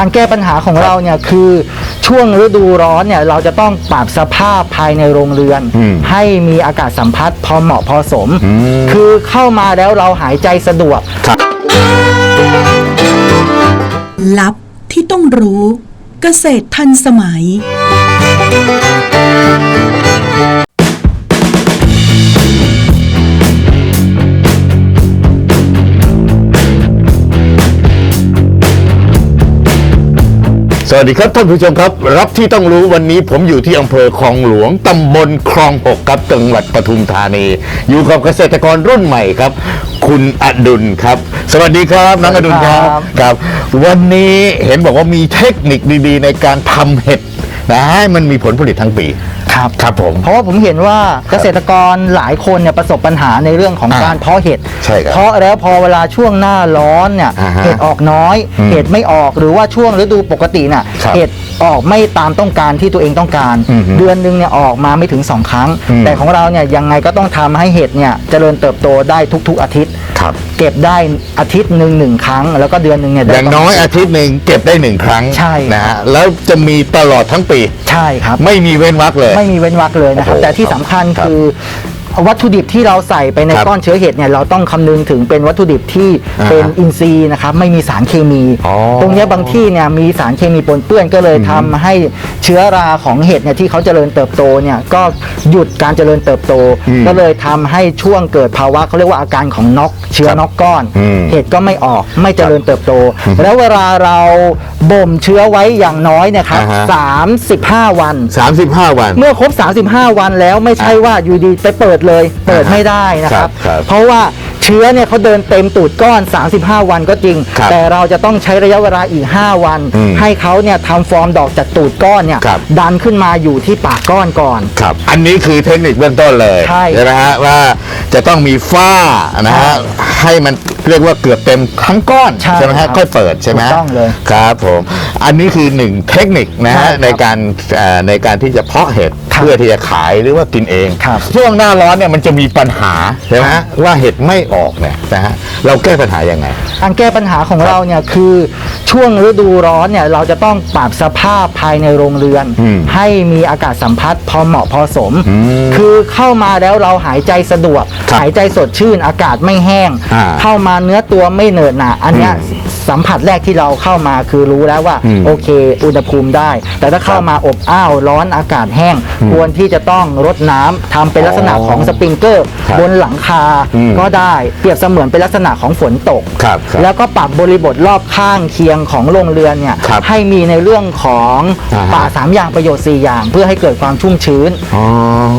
การแก้ปัญหาของเราเนี่ยคือช่วงฤดูร้อนเนี่ยเราจะต้องปรับสภาพภายในโรงเรือน อืมให้มีอากาศสัมพัทธ์พอเหมาะพอสมอืมคือเข้ามาแล้วเราหายใจสะดวก ลับที่ต้องรู้ เกษตรทันสมัย สวัสดีครับท่านผู้ชมครับ รับที่ต้องรู้วันนี้ผมอยู่ที่อำเภอคลองหลวงตำบลคลองหกครับจังหวัดปทุมธานี อยู่กับเกษตรกรรุ่นใหม่ครับ คุณอดุลครับ สวัสดีครับน้องอดุลครับครับครับวันนี้เห็นบอกว่ามีเทคนิคดีๆ ในการทำเห็ดนะให้มันมีผลผลิตทั้งปี ครับครับผม เพราะว่าผมเห็นว่าเกษตรกรหลายคนเนี่ยประสบปัญหาในเรื่องของอ่าการเพาะเห็ดใช่ครับเพาะแล้วพอเวลาช่วงหน้าร้อนเนี่ยอ่าฮะเห็ดออกน้อย อืมเห็ดไม่ออกหรือว่าช่วงฤดูปกติน่ะครับเห็ด ออกไม่ตามต้องการที่ตัวเองต้องการ อือฮึเดือนหนึงเนี่ยออกมาไม่ถึง 2 ครั้ง อืม แต่ของเราเนี่ยยังไงก็ต้องทำให้เห็ดเนี่ยเจริญเติบโตได้ทุก ๆ อาทิตย์ ครับ เก็บได้อาทิตย์หนึ่งหนึ่งครั้ง แล้วก็เดือนหนึ่งเนี่ยอได้ย่างน้อยอาทิตย์หนึ่งเก็บได้หนึ่งครั้งใช่ นะฮะแล้วจะมีตลอดทั้งปี ใช่ครับ ไม่มีเว้นวรรคเลย ไม่มีเว้นวรรคเลยนะครับ โอ้โหแต่ที่สำคัญครับคือ วัตถุดิบที่เราใส่ไปในครับก้อนเชื้อเห็ดเนี่ยเราต้องคำนึงถึงเป็นวัตถุดิบที่อ่าฮะเป็นอินทรีย์นะครับไม่มีสารเคมี อ๋อตรงเนี้ยบางที่เนี่ยมีสารเคมีปนเปื้อนก็เลยทำให้เชื้อราของเห็ดเนี่ยที่เขาเจริญเติบโตเนี่ยก็หยุดการเจริญเติบโต อืมก็เลยทำให้ช่วงเกิดภาวะเขาเรียกว่าอาการของน็อกเชื้อครับน็อกก้อน อืม เห็ดก็ไม่ออกไม่เจริญเติบโต แล้วเวลาเราบ่มเชื้อไว้อย่างน้อยเนี่ยครับอ่าฮะ สามสิบห้าวัน 35 วัน เมื่อครบ 35 วันแล้วไม่ใช่ว่าอยู่ดีไปเปิดเลย เปิดไม่ได้นะครับ ครับเพราะว่าเชื้อเนี่ยเขาเดินเต็มตูดก้อน 35 วันก็จริง ครับแต่เราจะต้องใช้ระยะเวลาอีก 5 วัน อืมให้เขาเนี่ยทำฟอร์มดอกจากตูดก้อนเนี่ยครับ ดันขึ้นมาอยู่ที่ปากก้อนก่อน ครับ อันนี้คือเทคนิคเบื้องต้นเลยใช่ไหมฮะว่า จะต้องมีฝ้านะฮะใช่ให้มันเรียกว่าเกือบเต็มทั้งก้อนใช่ไหมครัฮะบค่อยเปิดใช่ไหมถูกต้องเลยครับผมอันนี้คือหนึ่งเทคนิคนะใช่ครัฮะบในการเอ่อในการที่จะเพาะเห็ดครับเพื่อที่จะขายหรือว่ากินเองครับช่วงหน้าร้อนเนี่ยมันจะมีปัญหาใช่ไหมฮะว่าเห็ดไม่ออกเนี่ยนะฮะเราแก้ปัญหายังไงการแก้ปัญหาของเราเนี่ยคือช่วงฤดูร้อนเนี่ยเราจะต้องปรับสภาพภายในโรงเรือนอืมให้มีอากาศสัมพัทธ์พอเหมาะพอสมอืมคือเข้ามาแล้วเราหายใจสะดวกครับหายใจสดชื่นอากาศไม่แห้ง อ่า เข้ามาเนื้อตัวไม่เหนอะหนะอันเนี้ยอืม สัมผัสแรกที่เราเข้ามาคือรู้แล้วว่าอืมโอเค อุณหภูมิได้ แต่ถ้าเข้ามาอบอ้าวร้อนอากาศแห้ง ควรที่จะต้องรดน้ำทำเป็นลักษณะของสปริงเกอร์ครับบนหลังคาอืมก็ได้เปรียบเสมือนเป็นลักษณะของฝนตก ครับครับแล้วก็ปรับบริบทรอบข้างเคียงของโรงเรือนเนี่ยครับให้มีในเรื่องของอ่าฮะ ป่าสามอย่างประโยชน์สี่อย่าง เพื่อให้เกิดความชุ่มชื้น อ๋อ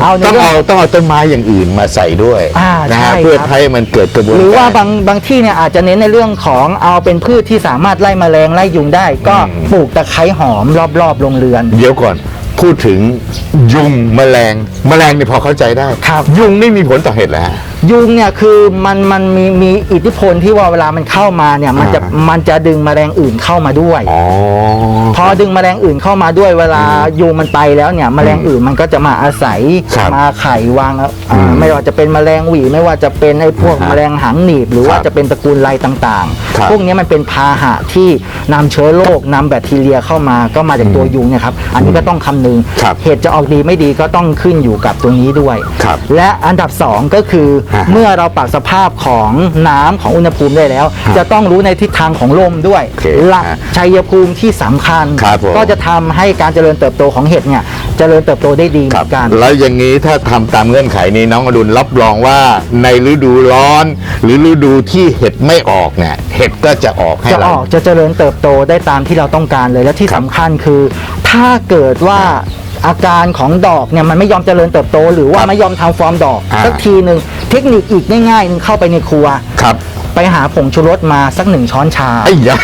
เอาในต้องเรื่องเอาต้องเอาต้นไม้อย่างอื่นมาใส่ด้วยอ่านะใช่ฮะเพื่อครับให้มันเกิดกระบวนหรือว่าการ บางบางที่เนี่ยอาจจะเน้นในเรื่องของเอาเป็นพืชที่สามารถไล่แมลงไล่ยุงได้ ก็อืมปลูกตะไคร้หอมรอบๆโรงเรือน เดี๋ยวก่อนพูดถึงยุงแมลง แมลงนี่พอเข้าใจได้ครับยุงนี่มีผลต่อเห็ดแล้วฮะยุงเนี่ยคือมันมันมีมีอิทธิพลที่ว่าเวลามันเข้ามาเนี่ยมันจะอ่ามันจะดึงแมลงอื่นเข้ามาด้วย อ๋อ พอดึงแมลงอื่นเข้ามาด้วยเวลายุงมันไปแล้วเนี่ยแมลงอื่นมันก็จะมาอาศัยครับมาไข่วางอ่าอืมไม่ว่าจะเป็นแมลงหวีไม่ว่าจะเป็นไอ้พวกอ่าฮะแมลงหางหนีบ หรือว่าครับจะเป็นตระกูลไรต่างครับ ๆ พวกนี้มันเป็นพาหะที่นำเชื้อโรคนำแบคทีเรียเข้ามาก็มาจากตัวยุงเนะครับอันนี้ก็ต้องคำนึง ครับเห็ดจะออกดีไม่ดีก็ต้องขึ้นอยู่กับตรงนี้ด้วย ครับและอันดับสองก็คืออ่าฮะเมื่อเราปรับสภาพของน้ำของอุณหภูมิได้แล้วครับจะต้องรู้ในทิศทางของลมด้วยโอเคหลักฮะชัยภูมิที่สำคัญครับผมก็จะทำให้การเจริญเติบโตของเห็ดเนี่ยเจริญเติบโตได้ดีเหคมืรับอนกัน แล้วอย่างนี้ถ้าทำตามเงื่อนไขนี้น้องอดุลรับรองว่าในฤดูร้อน หรือฤดูที่เห็ดไม่ออกเนี่ยเห็ดก็จะออกให้จะอเราอกจะเจริญเติบโตได้ตามที่เราต้องการเลยและที่ครับสำคัญคือ ถ้าเกิดว่า อาการของดอกเนี่ยมันไม่ยอมเจริญเติบโต หรือว่าครับไม่ยอมทำฟอร์มดอกอ่า สักทีหนึ่งเทคนิคอีกง่ายๆหนึงเข้าไปในครัว ครับไปหาผงชูรสมาสักหนึ่งช้อนชา ไอ้ยะ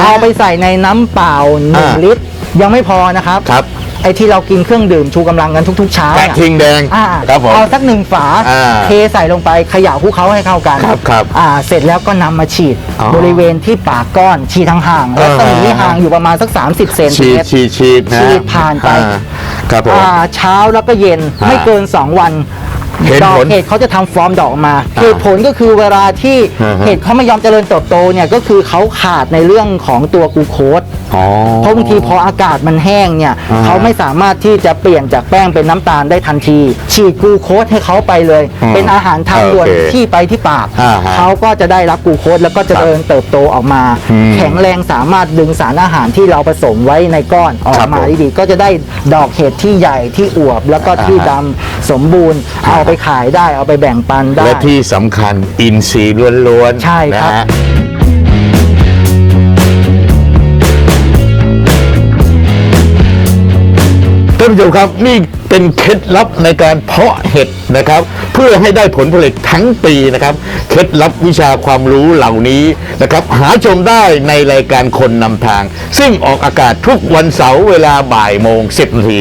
เอาไปใส่ในน้ำเปล่าหนึ่งอ่าลิตร ยังไม่พอนะครับครับ ไอ้ที่เรากินเครื่องดื่มชูกำลังกันทุกๆเช้าแปะเนี่ย ทิ้งแดงอ่าครับผม เอาสักหนึ่งฝาอ่าเทใส่ลงไปเขย่าคลุกเคล้าให้เข้ากันครับครับอ่า เสร็จแล้วก็นำมาฉีดอ๋อบริเวณที่ปากก้อนฉีดห่างๆแล้วอ่าตรงนี้ห่างอยู่ประมาณสัก 30 เซนติฉีเมดตรฉีดฉีดนะฉีดผ่านไป อ่ ครับผมอ่าเช้าแล้วก็เย็นอ่าไม่เกิน 2 วันเห็นดอกผลเห็ดเขาจะทำฟอร์มดอกออกมาเหตุผลก็คือเวลาที่อ่าฮะเห็ดเขาไม่ยอมเจริญเติบโตเนี่ยก็คือเขาขาดในเรื่องของตัวกลูโคส อ๋อ เพราะบางทีพออากาศมันแห้งเนี่ยอ่าเขาไม่สามารถที่จะเปลี่ยนจากแป้งเป็นน้ำตาลได้ทันที ฉีดกลูโคสให้เขาไปเลย อืมเป็นอาหารทางด่วนโอเคที่ไปที่ปาก อ่าฮะเขาก็จะได้รับกลูโคสแล้วก็เจะเดินเติบโตออกมา อืมแข็งแรงสามารถดึงสารอาหารที่เราผสมไว้ในก้อนออครักบมาผมได้ดีก็จะได้ดอกเห็ดที่ใหญ่ที่อวบ แล้วก็ที่อ่าดำฮะสมบูรณ์อ่าเอาไปขายได้เอาไปแบ่งปันได้ และที่สำคัญอินทรีย์ล้วนๆใช่ครับ นะฮะานผู้ชมครับนี่เป็นเคล็ดลับในการเพาะเห็ดนะครับ เพื่อให้ได้ผลผลิตทั้งปีนะครับ เคล็ดลับวิชาความรู้เหล่านี้นะครับ หาชมได้ในรายการคนนำทาง ซึ่งออกอากาศทุกวันเสาร์เวลาบ่ายโมง10นาที